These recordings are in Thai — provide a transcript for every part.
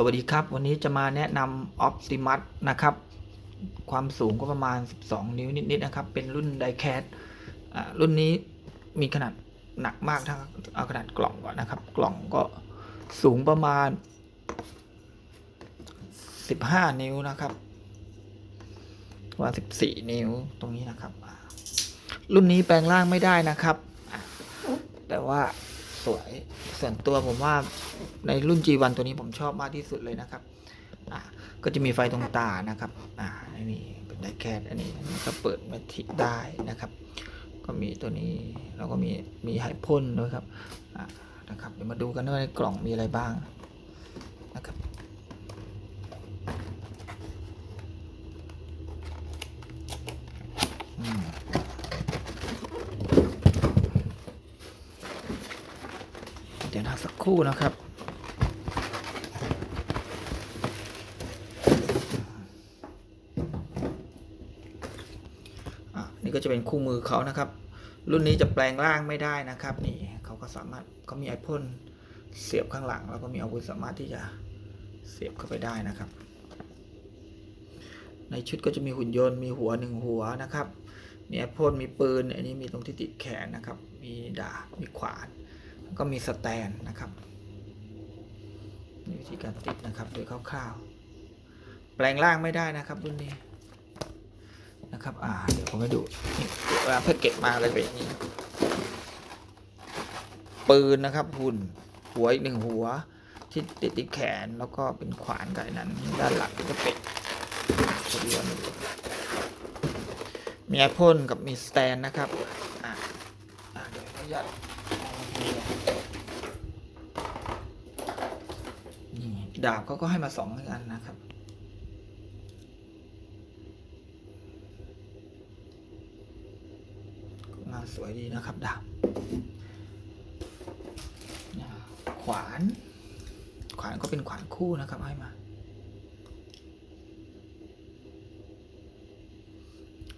สวัสดีครับ วันนี้จะมาแนะนำ Optimus นะครับ ความสูงก็ประมาณ 12 นิ้วนิดๆนะครับ เป็นรุ่น Diecast อ่ารุ่นนี้มีขนาดหนักมากถ้าเอาขนาดกล่องก่อนนะครับ กล่องก็สูงประมาณ 15 นิ้วนะครับประมา14 นิ้วตรงนี้นะครับ รุ่นนี้แปลงร่างไม่ได้นะครับ แต่ว่า สวย ส่วนตัวผมว่าในรุ่น G1 ตัวนี้ผมชอบมากที่สุดเลยนะครับอะก็จะมีไฟตรงตานะครับอ่าอันนี้เป็นไดแคดอันนี้ก็เปิดแมทริกได้นะครับ ก็มีตัวนี้แล้วก็มีมีไฮพ่นด้วยครับอ่านะครับเดี๋ยวมาดูกันว่าในกล่องมีอะไรบ้างนะครับ อืม เดี๋ยวนะสัก คู่นะครับ นี่ก็จะเป็นคู่มือเขานะครับ รุ่นนี้จะแปลงร่างไม่ได้นะครับ นี่เขาก็สามารถเขามีไอพ่นเสียบข้างหลัง แล้วก็มีอาวุธสามารถที่จะเสียบเข้าไปได้นะครับ ในชุดก็จะมีหุ่นยนต์มีหัวหนึ่งหัวนะครับ มีไอพ่นมีปืน อันนี้มีตรงที่ติดแขนนะครับ มีดาบมีขวาน ก็มีสแตนนะครับวิธีการติดนะครับโดยคร่าวๆ แปลงร่างไม่ได้นะครับรุ่นนี้นะครับ อ่า เดี๋ยวผมไปดูเวลาแพ็กเกจมาเลยเป็นอย่างนี้ ปืนนะครับ หุ่น หัวอีกหนึ่งหัว ที่ติดที่แขนแล้วก็เป็นขวานกับไอ้นั้น ด้านหลังก็เป็นพอดีว่าไม่รู้มีไอพ่นกับมีสแตนนะครับ อ่าอ่าเดี๋ยวขออนุญาตนี่ดาบเขาก็ให้มาสองอันนะครับงาสวยดีนะครับดาบขวาน ขวานก็เป็นขวานคู่นะครับให้มา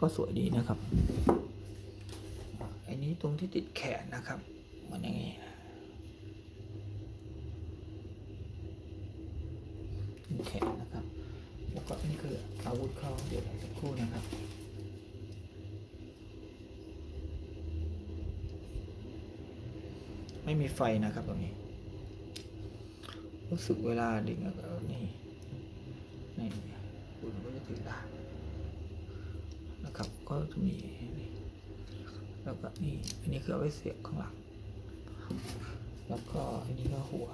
ก็สวยดีนะครับี้ตรงที่ติดแขนนะครับเหมือนอย่างนี้ติดแขนนะครับ แล้วก็นี่คืออาวุธเขาเดี๋ยวสักครู่นะครับไม่มีไฟนะครับตรงนี้ รู้สึกเวลาดึงแล้วนี่นี่คุณก็จะถือดาบนะครับ ก็จะมีนี่ แล้วก็นี่อันนี้คือเอาไว้เสียบข้างหลัง แล้วก็อันนี้ก็หัว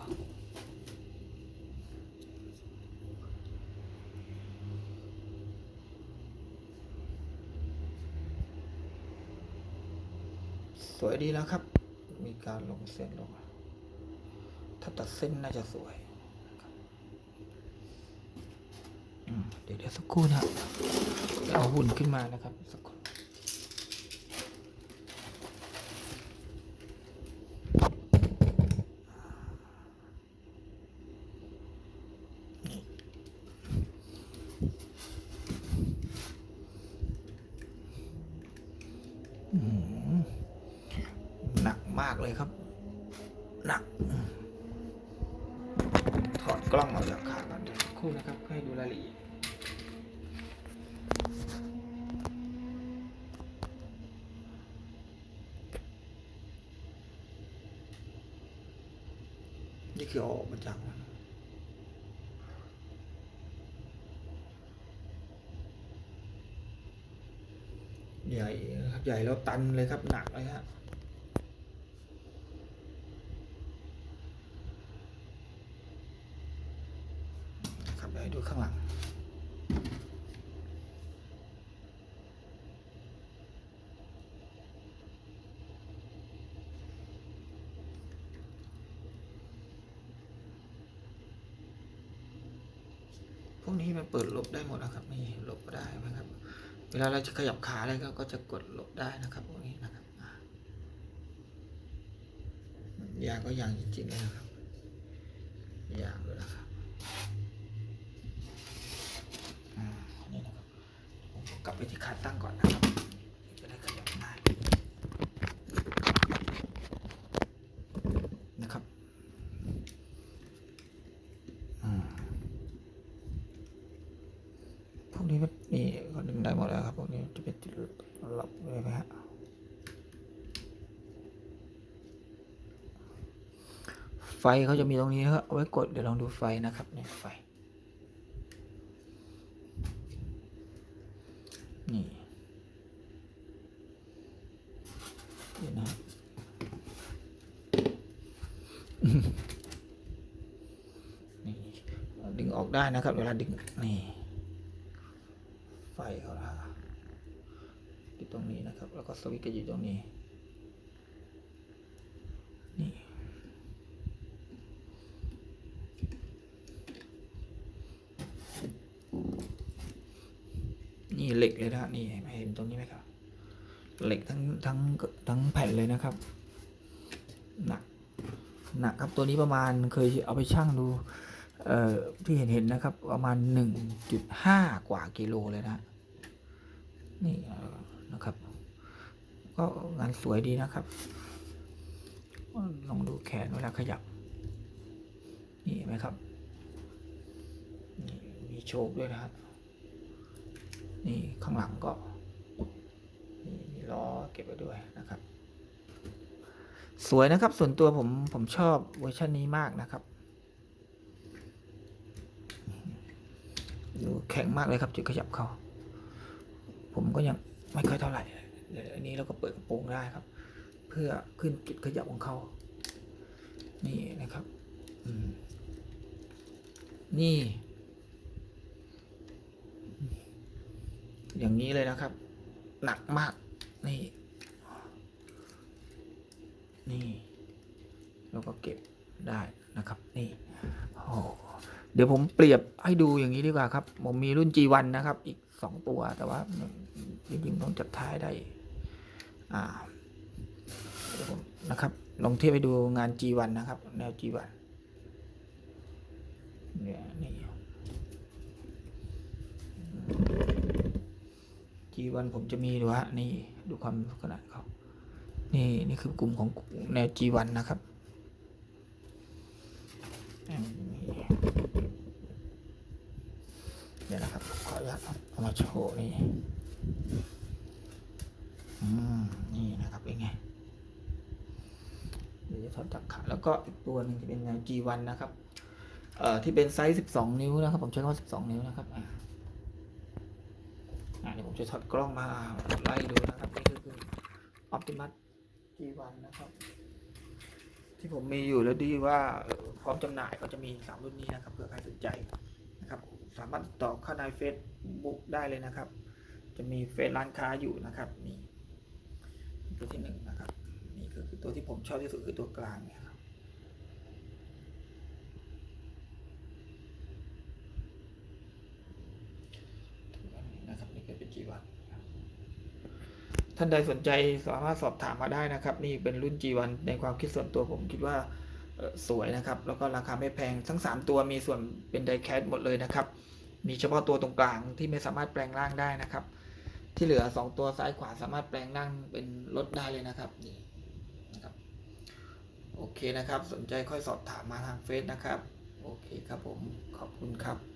สวยดีแล้วครับ มีการลงเส้นลง ถ้าตัดเส้นน่าจะสวยเดี๋ยวเดี๋ยวสักครู่นะเอาหุ่นขึ้นมานะครับสักครู่นี่อืมหนักมาก เลยครับหนักถอดกล้องออกจากขาก่อนเดี๋ยวคู่นะครับให้ดูรายละเอียดนี่คือออกมาจากมันใหญ่ครับใหญ่แล้วตันเลยครับหนักเลยครับ ครับเดูข้างหลัง พวกนี้มันเปิดลบได้หมดนะครับนี่ลบได้นะครับ เวลาเราจะขยับขาอะไรก็ก็จะกดลบได้นะครับพวกนี้นะครับยางก็ยางจริงๆนะครับยางเลยนะครับ อ่านี่นะครับผมกลับไปที่ขา ตั้งก่อนนะครับจะได้ขยับง่ายนะครับอืมวกนี้ก็นี่ก็ดึงได้หมดแล้วครับพวกนี้จะเป็นจุดหลับเลยไหมฮะไฟเขาจะมีตรงนี้นะครับเอาไว้กดเดี๋ยวลองดูไฟนะครับเนี่ยไฟนี่เดี๋ยวนะอืม นี่ดึงออกได้นะครับ เวลาดึงนี่ไฟเขาละอยู่ตรงนี้นะครับ แล้วก็สวิตช์ก็อยู่ตรงนี้นี่นี่เหล็กเลยนะนี่เห็นตรงนี้ไหมครับ เหล็กทั้งทั้งทั้งแผ่นเลยนะครับ หนัก หนักครับตัวนี้ประมาณเคยเอาไปชั่งดู ที่เห็นเห็นนะครับ ประมาณหนึ่งจุดห้ากว่ากิโลเลยนะ นี่นะครับ ก็งานสวยดีนะครับ ลองดูแขนเวลาขยับ นี่ไหมครับนี่มีโชคด้วยนะครับ นี่ข้างหลังก็นี่มีล้อเก็บไว้ด้วยนะครับ สวยนะครับ ส่วนตัวผมผมชอบเวอร์ชันนี้มากนะครับ แข็งมากเลยครับจุดขยับเขาผมก็ยังไม่ค่อยเท่าไหร่อันนี้เราก็เปิดกระโปรงได้ครับ เพื่อขึ้นจุดขยับของเขานี่นะครับนี่ อย่างนี้เลยนะครับ หนักมาก นี่ นี่แล้วก็เก็บได้นะครับ นี่โอ้ เดี๋ยวผมเปรียบให้ดูอย่างนี้ดีกว่าครับ ผมมีรุ่น G1 นะครับ อีกสองตัวแต่ว่าจริงๆต้องจัดท้ายได้ อ่านะครับ ลองเทียบไปดูงาน G1 นะครับ แนว G1 เนี่ยนี่ G1 ผมจะมีดูฮะนี่ดูความขนาดเขานี่นี่คือกลุ่มของแนว G1 นะครับ เดี๋ยวนะครับ ขออนุญาตเอามาโชว์นี่อืมนี่นะครับเป็นไงเดี๋ยวจะถอดจากขาแล้วก็อีกตัวหนึ่งจะเป็นแนว G1 นะครับ เอ่อที่เป็นไซส์ 12 นิ้วนะครับ ผมใช้คำว่า12 นิ้วนะครับอะอะเดี๋ยวผมจะถอดกล้องมาไล่ดูนะครับนี่คือ Optimus G1 นะครับ ที่ผมมีอยู่แล้วดีว่าพร้อมจำหน่ายก็จะมี3รุ่นนี้นะครับเผื่อใครสนใจนะครับ สามารถติดต่อเข้าในเฟซบุ๊กได้เลยนะครับ จะมีเฟซร้านค้าอยู่นะครับนี่ตัวที่หนึ่งนะครับนี่ก็คือตัวที่ผมชอบที่สุดคือตัวกลางเนี่ยครับนะครับนี่ก็เป็นจีวันท่านใดสนใจสามารถสอบถามมาได้นะครับ นี่เป็นรุ่น G1 ในความคิดส่วนตัวผมคิดว่า สวยนะครับ แล้วก็ราคาไม่แพงทั้ง 3 ตัวมีส่วนเป็นไดแคสหมดเลยนะครับ มีเฉพาะตัวตรงกลางที่ไม่สามารถแปลงร่างได้นะครับ ที่เหลือ 2 ตัวซ้ายขวาสามารถแปลงร่างเป็นรถได้เลยนะครับนี่นะครับโอเคนะครับ สนใจค่อยสอบถามมาทางเฟซนะครับ โอเคครับผมขอบคุณครับ